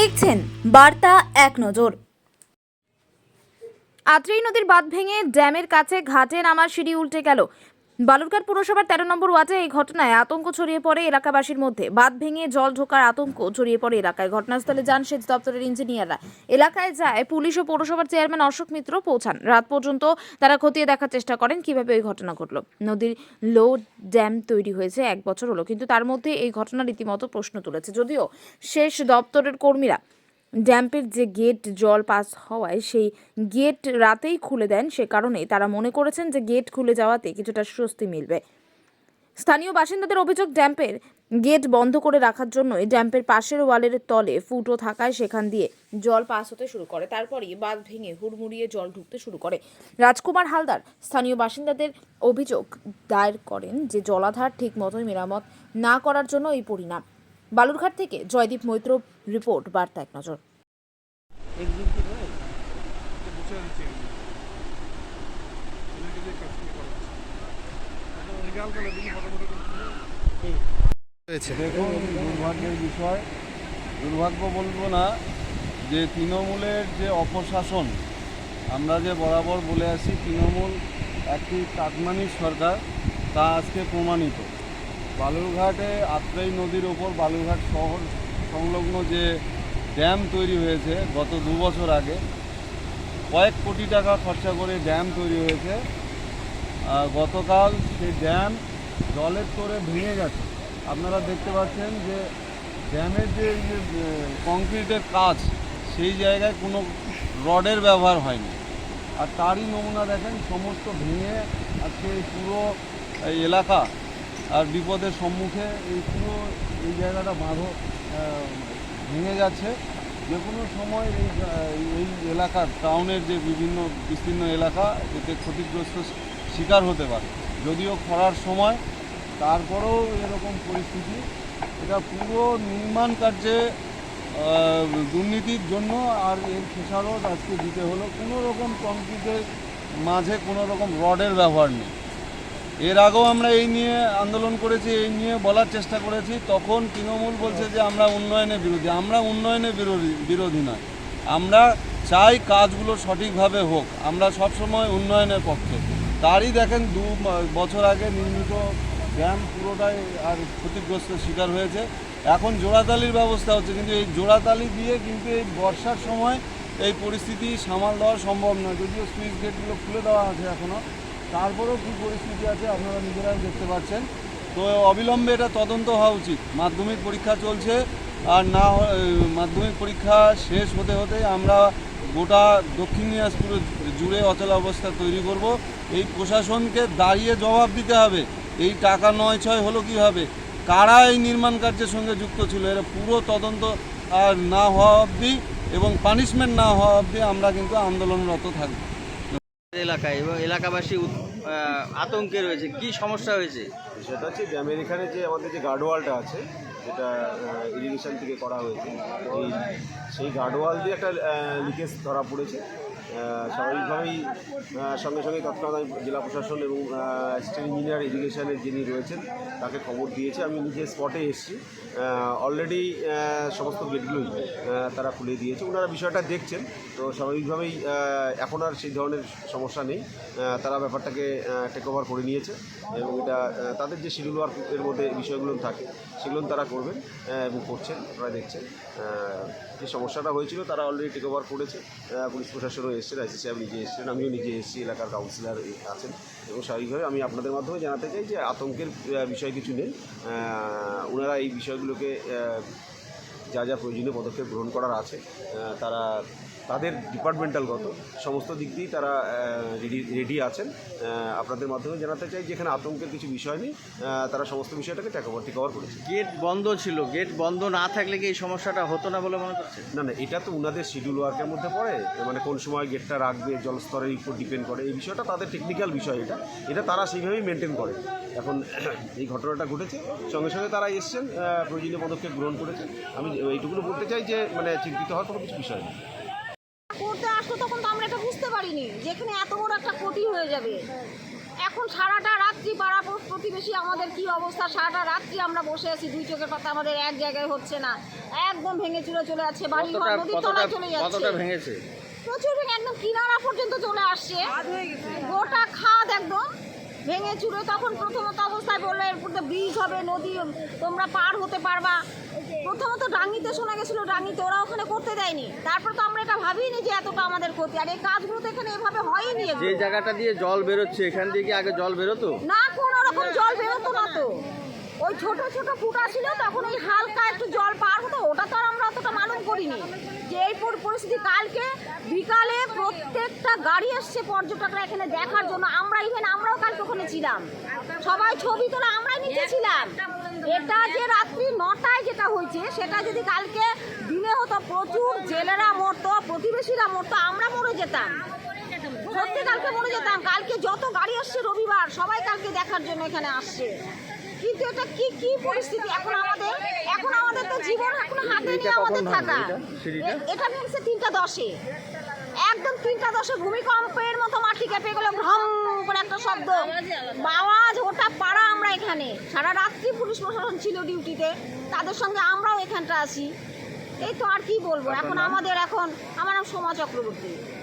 দেখছেন বার্তা এক নজর। আত্রেই নদীর বাঁধ ভেঙে ড্যামের কাছে ঘাটে নামার সিঁড়ি উল্টে গেল। বালুরঘাট পুরসভার তেরো নম্বর ওয়ার্ডে এই ঘটনায় আতঙ্ক ছড়িয়ে পড়ে এলাকাবাসীর মধ্যে। বাঁধ ভেঙে জল ঢোকার আতঙ্ক ছড়িয়ে পড়ে এলাকায়। ঘটনাস্থলে যান সেচ দপ্তরের ইঞ্জিনিয়াররা। এলাকায় যায় পুলিশ ও পৌরসভার চেয়ারম্যান অশোক মিত্র পৌঁছান। রাত পর্যন্ত তারা খতিয়ে দেখার চেষ্টা করেন কীভাবে ওই ঘটনা ঘটলো। নদীর লো ড্যাম তৈরি হয়েছে এক বছর হলো, কিন্তু তার মধ্যে এই ঘটনা রীতিমতো প্রশ্ন তুলেছে। যদিও শেষ দপ্তরের কর্মীরা ড্যাম্পের যে গেট জল পাস হওয়ায়, সেই গেট রাতেই খুলে দেন সে কারণে তারা মনে করেছেন যে গেট খুলে যাওয়াতে কিছুটা স্বস্তি মিলবে। স্থানীয় বাসিন্দাদের অভিযোগ, ড্যাম্পের গেট বন্ধ করে রাখার জন্য ড্যাম্পের পাশের ওয়ালের তলে ফুটো থাকায় সেখান দিয়ে জল পাস হতে শুরু করে। তারপরই বাঁধ ভেঙে হুড়মুড়িয়ে জল ঢুকতে শুরু করে। রাজকুমার হালদার স্থানীয় বাসিন্দাদের অভিযোগ দায়ের করেন যে জলাধার ঠিক মতোই মেরামত না করার জন্য এই পরিণাম। বালুরঘাট থেকে জয়দীপ মৈত্র রিপোর্ট, বার্তা এক নজর। দেখুন, দুর্ভাগ্যের বিষয়। দুর্ভাগ্য বলব না যে তৃণমূলের যে অপশাসন, আমরা যে বরাবর বলে আসি, তৃণমূল একটি কাকমানি সরকার, তা আজকে প্রমাণিত। বালুরঘাটে আত্রাই নদীর ওপর বালুরঘাট শহর সংলগ্ন যে ড্যাম তৈরি হয়েছে গত দু বছর আগে, কয়েক কোটি টাকা খরচা করে ড্যাম তৈরি হয়েছে। গতকাল সেই ড্যাম জলের তোরে ভেঙে গেছে। আপনারা দেখতে পাচ্ছেন যে ড্যামের যে কংক্রিটের কাজ, সেই জায়গায় কোনো রডের ব্যবহার হয়নি। আর তারই নমুনা দেখেন, সমস্ত ভেঙে আজকে পুরো এলাকা আর বিপদের সম্মুখে এই পুরো এই জায়গাটা বাঁধো ভেঙে যাচ্ছে যে কোনো সময় এই এই এলাকার, টাউনের যে বিভিন্ন বিস্তীর্ণ এলাকা, এতে ক্ষতিগ্রস্ত শিকার হতে পারে। যদিও খরার সময়, তারপরেও এরকম পরিস্থিতি। এটা পুরো নির্মাণ কার্যে দুর্নীতির জন্য আর এর খেসারত আজকে দিতে হলো। কোনো রকম কংক্রিটের মাঝে কোনো রকম রডের ব্যবহার নেই। এর আগেও আমরা এই নিয়ে আন্দোলন করেছি, এই নিয়ে বলার চেষ্টা করেছি। তখন তৃণমূল বলছে যে আমরা উন্নয়নের বিরোধী। আমরা উন্নয়নের বিরোধী বিরোধী নয়। আমরা চাই কাজগুলো সঠিকভাবে হোক। আমরা সবসময় উন্নয়নের পক্ষে। তারই দেখেন দু বছর আগে নির্মিত ড্যাম পুরোটাই আর ক্ষতিগ্রস্ত শিকার হয়েছে। এখন জোড়াতালির ব্যবস্থা হচ্ছে। কিন্তু এই জোড়াতালি দিয়ে কিন্তু এই বর্ষার সময় এই পরিস্থিতি সামাল দেওয়া সম্ভব নয়। যদিও সুইচ গেটগুলো খুলে দেওয়া আছে এখনও তারপরেও কী পরিস্থিতি আছে আপনারা নিজেরাই দেখতে পাচ্ছেন। তো অবিলম্বে এটা তদন্ত হওয়া উচিত। মাধ্যমিক পরীক্ষা চলছে আর না মাধ্যমিক পরীক্ষা শেষ হতে হতে আমরা গোটা দক্ষিণ দিনাজপুর জুড়ে অচল অবস্থা তৈরি করব। এই প্রশাসনকে দাঁড়িয়ে জবাব দিতে হবে। এই টাকা নয় ছয় হলো কীভাবে? কারা এই নির্মাণ কার্যের সঙ্গে যুক্ত ছিল? এরা পুরো তদন্ত আর না হওয়া অবধি এবং পানিশমেন্ট না হওয়া অবধি আমরা কিন্তু আন্দোলনরত থাকব। এলাকায় এবং এলাকাবাসী আতঙ্কে রয়েছে। কি সমস্যা হয়েছে? সেটা হচ্ছে ড্যামের এখানে যে আমাদের যে গার্ডওয়ালটা আছে, যেটা ইরিগেশন থেকে করা হয়েছে সেই গার্ডওয়াল দিয়ে একটা লিকেজ ধরা পড়েছে। স্বাভাবিকভাবেই সঙ্গে সঙ্গে তৎক্ষণাৎ জেলা প্রশাসন এবং স্টেট ইঞ্জিনিয়ার এডুকেশনের যিনি রয়েছেন, তাকে খবর দিয়েছে। আমি নিজে স্পটে এসেছি। অলরেডি সমস্ত গেটগুলোই তারা খুলে দিয়েছে। ওনারা বিষয়টা দেখছেন। তো স্বাভাবিকভাবেই এখন আর সেই ধরনের সমস্যা নেই। তারা ব্যাপারটাকে টেক ওভার করে নিয়েছে এবং এটা তাদের যে শিডিউল ওয়ার্ক এর মধ্যে বিষয়গুলো থাকে, সেগুলো তারা করবেন এবং করছেন। আপনারা দেখছেন। যে সমস্যাটা হয়েছিল, তারা অলরেডি টেক ওভার করেছে। পুলিশ প্রশাসনও এসেছেন আইসি সাহেব নিজে এসছেন আমিও নিজে এসেছি, এলাকার কাউন্সিলর আছেন। এবং স্বাভাবিকভাবে আমি আপনাদের মাধ্যমে জানাতে চাই যে আতঙ্কের বিষয় কিছু নেই। ওনারা এই বিষয়গুলোকে যা যা প্রয়োজনীয় পদক্ষেপ গ্রহণ করার আছে তারা তাদের ডিপার্টমেন্টালগত সমস্ত দিক দিয়েই তারা রেডি রেডি আছেন। আপনাদের মাধ্যমে জানাতে চাই যে এখানে আতঙ্কের কিছু বিষয় নেই। তারা সমস্ত বিষয়টাকে টেক ওভার টেক ওভার করেছে। গেট বন্ধ ছিল। গেট বন্ধ না থাকলে কি এই সমস্যাটা হতো না বলে মনে করছে না না এটা তো ওনাদের শিডিউল ওয়ার্কের মধ্যে পড়ে। মানে কোন সময় গেটটা রাখবে জলস্তরের উপর ডিপেন্ড করে এই বিষয়টা তাদের টেকনিক্যাল বিষয় এটা। এটা তারা সেইভাবেই মেনটেন করে। এখন এই ঘটনাটা ঘটেছে। সঙ্গে সঙ্গে তারা এসছেন প্রয়োজনীয় পদক্ষেপ গ্রহণ করেছে আমি এইটুকুনো বলতে চাই যে মানে চিন্তিত হওয়ার কোনো কিছু বিষয় নেই। আসতো তখন তো আমরা এটা বুঝতে পারিনি যেখানে এত বড় একটা ক্ষতি হয়ে যাবে। এখন সারাটা রাত্রি পাড়া প্রতিবেশী আমাদের কি অবস্থা? সারাটা রাত্রি আমরা বসে আছি দুই চোখের পাতা আমাদের এক জায়গায় হচ্ছে না। একদম ভেঙে চুরে চলে যাচ্ছে বাড়ি ঘর নদীর তলায় চলে যাচ্ছে। প্রচুর ভেঙে একদম কিনারা পর্যন্ত চলে আসছে। গোটা ভেঙে চুড়ে তখন প্রথমত অবস্থায় বলল এরপর তো ব্রিজ হবে নদী তোমরা পার হতে পারবা। প্রথমত ডাঙ্গিতে শোনা গেছিল ডাঙ্গিতে ওরা ওখানে করতে দেয়নি। তারপর তো আমরা এটা ভাবিনি যে এতটা আমাদের ক্ষতি। আর এই কাজগুলো তো এখানে এভাবে হয়নি। যে জায়গাটা দিয়ে জল বেরোচ্ছে এখান দিয়ে কি আগে জল বেরোতো? না কোনো রকম জল বেরোতো না তো। ওই ছোট ছোট ফুটা ছিল, তখন ওই হালকা একটু জল পার হতো, ওটা তো আর আমরা অতটা মালুম করিনি। যে এই পরিস্থিতি কালকে, বিকালে প্রত্যেকটা গাড়ি আসছে পর্যটকরা এখানে দেখার জন্য। আমরা ইভেন আমরাও কালকে ওখানে ছিলাম। সবাই ছবি তোলা আমরাই নিচে ছিলাম। এটা যে রাত্রি নটায় যেটা হয়েছে, সেটা যদি কালকে দিনে হতো, প্রচুর জেলেরা মরতো, প্রতিবেশীরা মরতো, আমরা মরে যেতাম। সত্যি কালকে মরে যেতাম। কালকে যত গাড়ি আসছে রবিবার, সবাই কালকে দেখার জন্য এখানে আসছে। কিন্তু এটা কি কি পরিস্থিতি? এখন আমাদের এখন আমাদের তো জীবন এখন হাতে নিয়ে আমাদের থাকা। এটা? এ- তিনটা দশে। একদম তিনটা দশে ভূমিকম্পের মতো মাটি কেঁপে গেলো ভ্রম করে একটা শব্দ। আওয়াজ ওটা পাড়া আমরা এখানে। সারা রাত্রি পুলিশ প্রশাসন ছিল ডিউটিতে। তাদের সঙ্গে আমরাও এখানটা আছি। এই তো আর কি বলব? এখন আমাদের এখন আমার নাম সোমা চক্রবর্তী।